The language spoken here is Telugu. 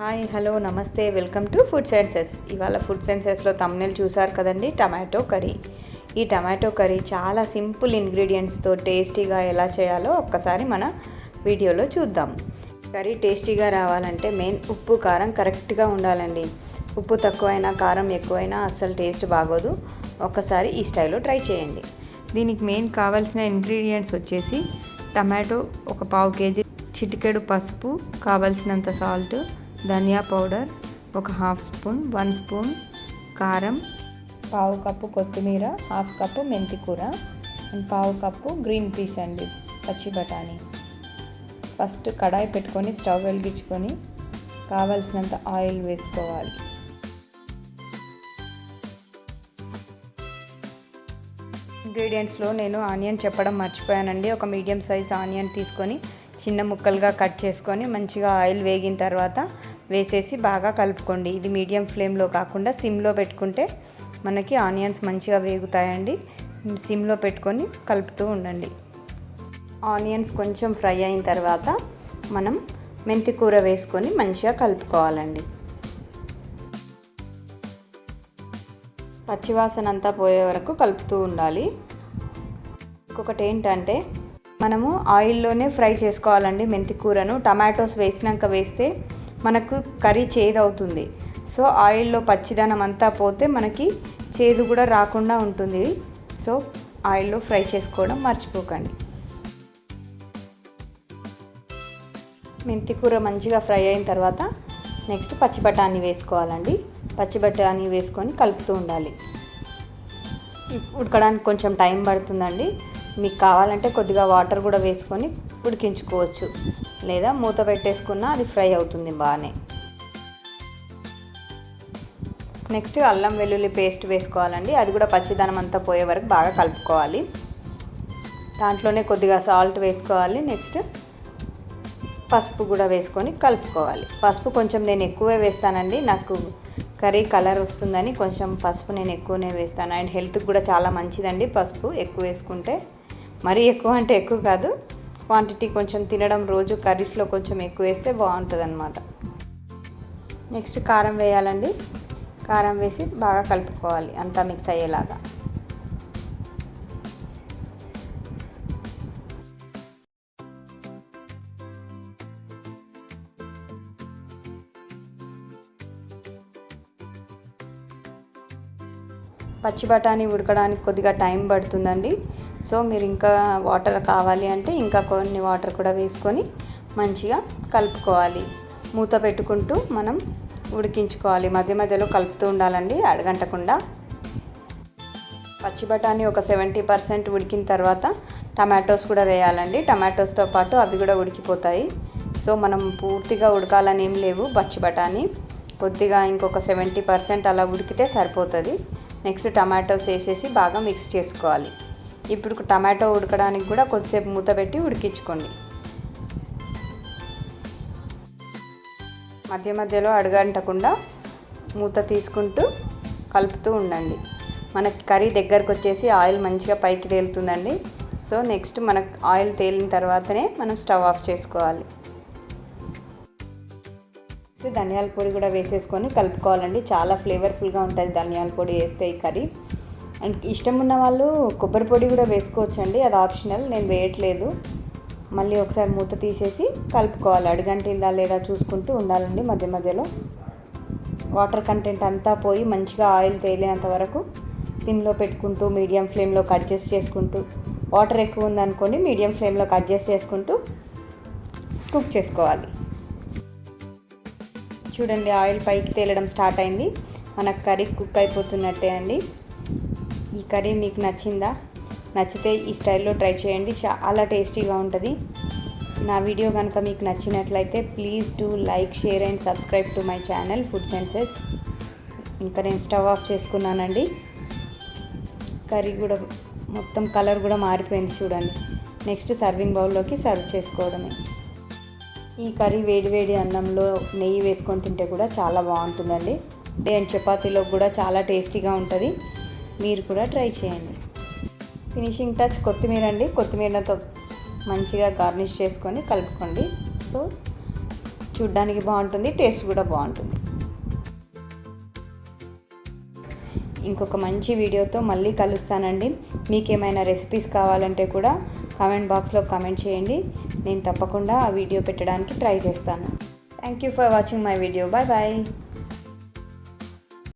హాయ్ హలో నమస్తే వెల్కమ్ టు ఫుడ్ సెన్సెస్ ఇవాళ ఫుడ్ సెన్సెస్లో తమ్నెల్ చూసారు కదండి? Tomato curry. ఈ టమాటో కర్రీ చాలా సింపుల్ ఇంగ్రీడియంట్స్తో టేస్టీగా ఎలా చేయాలో ఒక్కసారి మన వీడియోలో చూద్దాం. కర్రీ టేస్టీగా రావాలంటే మెయిన్ ఉప్పు కారం కరెక్ట్గా ఉండాలండి. ఉప్పు తక్కువైనా కారం ఎక్కువైనా అస్సలు టేస్ట్ బాగోదు. ఒక్కసారి ఈ స్టైల్లో ట్రై చేయండి. దీనికి మెయిన్ కావాల్సిన ఇంగ్రీడియంట్స్ వచ్చేసి టమాటో ఒక పావు కేజీ చిటికెడు పసుపు కావలసినంత సాల్ట్ ధనియా పౌడర్ ఒక హాఫ్ స్పూన్ వన్ స్పూన్ కారం పావు కప్పు కొత్తిమీర హాఫ్ కప్పు మెంతి కూర అండ్ పావు కప్పు గ్రీన్ పీస్ అండి పచ్చి బఠానీ. ఫస్ట్ కడాయి పెట్టుకొని స్టవ్ వెలిగించుకొని కావలసినంత ఆయిల్ వేసుకోవాలి. ఇంగ్రీడియంట్స్లో నేను ఆనియన్ చెప్పడం మర్చిపోయానండి. ఒక మీడియం సైజ్ ఆనియన్ తీసుకొని చిన్న ముక్కలుగా కట్ చేసుకొని మంచిగా ఆయిల్ వేగిన తర్వాత వేసేసి బాగా కలుపుకోండి. ఇది మీడియం ఫ్లేమ్లో కాకుండా సిమ్లో పెట్టుకుంటే మనకి ఆనియన్స్ మంచిగా వేగుతాయండి. సిమ్లో పెట్టుకొని కలుపుతూ ఉండండి. ఆనియన్స్ కొంచెం ఫ్రై అయిన తర్వాత మనం మెంతి కూర వేసుకొని మంచిగా కలుపుకోవాలండి. పచ్చివాసన అంతా పోయే వరకు కలుపుతూ ఉండాలి. ఇంకొకటి ఏంటంటే మనము ఆయిల్లోనే ఫ్రై చేసుకోవాలండి మెంతి కూరను. టమాటోస్ వేసినాక వేస్తే మనకు కర్రీ చేదు అవుతుంది సో ఆయిల్లో పచ్చిదనం అంతా పోతే మనకి చేదు కూడా రాకుండా ఉంటుంది. సో ఆయిల్లో ఫ్రై చేసుకోవడం మర్చిపోకండి. మెంతి కూర మంచిగా ఫ్రై అయిన తర్వాత నెక్స్ట్ పచ్చి బఠానీ వేసుకోవాలండి. పచ్చి బఠానీ వేసుకొని కలుపుతూ ఉండాలి. ఉడకడానికి కొంచెం టైం పడుతుందండి. మీకు కావాలంటే కొద్దిగా వాటర్ కూడా వేసుకొని ఉడికించుకోవచ్చు లేదా మూత పెట్టేసుకున్నా అది ఫ్రై అవుతుంది బాగానే. నెక్స్ట్ అల్లం వెల్లుల్లి పేస్ట్ వేసుకోవాలండి. అది కూడా పచ్చిదనం అంతా పోయే వరకు బాగా కలుపుకోవాలి. దాంట్లోనే కొద్దిగా సాల్ట్ వేసుకోవాలి. నెక్స్ట్ పసుపు కూడా వేసుకొని కలుపుకోవాలి. పసుపు కొంచెం నేను ఎక్కువే వేస్తానండి. నాకు కర్రీ కలర్ వస్తుందని కొంచెం పసుపు నేను ఎక్కువనే వేస్తాను. అండ్ హెల్త్కి కూడా చాలా మంచిదండి పసుపు ఎక్కువ వేసుకుంటే. మరీ ఎక్కువ అంటే ఎక్కువ కాదు. క్వాంటిటీ కొంచెం తినడం రోజు కర్రీస్లో కొంచెం ఎక్కువ వేస్తే బాగుంటుంది అనమాట నెక్స్ట్ కారం వేయాలండి. కారం వేసి బాగా కలుపుకోవాలి. అంతా మిక్స్ అయ్యేలాగా. పచ్చి బఠానీ ఉడకడానికి కొద్దిగా టైం పడుతుందండి. సో మీరు ఇంకా వాటర్ కావాలి అంటే ఇంకా కొన్ని వాటర్ కూడా వేసుకొని మంచిగా కలుపుకోవాలి. మూత పెట్టుకుంటూ మనం ఉడికించుకోవాలి. మధ్య మధ్యలో కలుపుతూ ఉండాలండి అడగంటకుండా. పచ్చి బఠానీ ఒక సెవెంటీ పర్సెంట్ ఉడికిన తర్వాత టమాటోస్ కూడా వేయాలండి. టమాటోస్తో పాటు అవి కూడా ఉడికిపోతాయి. సో మనం పూర్తిగా ఉడకాలని ఏం లేవు పచ్చి బఠానీ. కొద్దిగా ఇంకొక సెవెంటీ పర్సెంట్ అలా ఉడికితే సరిపోతుంది. నెక్స్ట్ టమాటోస్ వేసేసి బాగా మిక్స్ చేసుకోవాలి. ఇప్పుడు టమాటో ఉడకడానికి కూడా కొద్దిసేపు మూత పెట్టి ఉడికించుకోండి. మధ్య మధ్యలో అడగంటకుండా మూత తీసుకుంటూ కలుపుతూ ఉండండి. మనకి కర్రీ దగ్గరకు వచ్చేసి ఆయిల్ మంచిగా పైకి తేలుతుందండి. సో నెక్స్ట్ మనకు ఆయిల్ తేలిన తర్వాతనే మనం స్టవ్ ఆఫ్ చేసుకోవాలి. నెక్స్ట్ ధనియాల పొడి కూడా వేసేసుకొని కలుపుకోవాలండి. చాలా ఫ్లేవర్ఫుల్గా ఉంటుంది ధనియాల పొడి వేస్తే ఈ కర్రీ. అండ్ ఇష్టం ఉన్న వాళ్ళు కొబ్బరి పొడి కూడా వేసుకోవచ్చండి. అది ఆప్షనల్. నేను వేయట్లేదు. మళ్ళీ ఒకసారి మూత తీసేసి కలుపుకోవాలి. అడుగంటిందా లేదా చూసుకుంటూ ఉండాలండి మధ్య మధ్యలో. వాటర్ కంటెంట్ అంతా పోయి మంచిగా ఆయిల్ తేలేంత వరకు సిమ్లో పెట్టుకుంటూ మీడియం ఫ్లేమ్లో అడ్జస్ట్ చేసుకుంటూ వాటర్ ఎక్కువ ఉందనుకోండి మీడియం ఫ్లేమ్లోకి అడ్జస్ట్ చేసుకుంటూ కుక్ చేసుకోవాలి. చూడండి ఆయిల్ పైకి తేలడం స్టార్ట్ అయింది. మనకు కర్రీ కుక్ అయిపోతున్నట్టే అండి. ఈ కర్రీ మీకు నచ్చిందా? నచ్చితే ఈ స్టైల్లో ట్రై చేయండి. చాలా టేస్టీగా ఉంటుంది. నా వీడియో కనుక మీకు నచ్చినట్లయితే please do like share and subscribe to my channel food senses. ఇంకా నేను స్టవ్ ఆఫ్ చేసుకున్నానండి. కర్రీ కూడా మొత్తం కలర్ కూడా మారిపోయింది చూడండి. నెక్స్ట్ సర్వింగ్ బౌల్లోకి సర్వ్ చేసుకోవడమే. ఈ కర్రీ వేడివేడి అన్నంలో నెయ్యి వేసుకొని తింటే కూడా చాలా బాగుంటుందండి. అండ్ చపాతీలో కూడా చాలా టేస్టీగా ఉంటుంది. మీరు కూడా ట్రై చేయండి. ఫినిషింగ్ టచ్ కొత్తిమీర అండి కొత్తిమీరతో మంచిగా గార్నిష్ చేసుకొని కలుపుకోండి. సో చూడ్డానికి బాగుంటుంది టేస్ట్ కూడా బాగుంటుంది. ఇంకొక మంచి వీడియోతో మళ్ళీ కలుస్తానండి. మీకు ఏమైనా రెసిపీస్ కావాలంటే కూడా కామెంట్ బాక్స్లో కామెంట్ చేయండి. నేను తప్పకుండా ఆ వీడియో పెట్టడానికి ట్రై చేస్తాను. Thank you for watching my video bye bye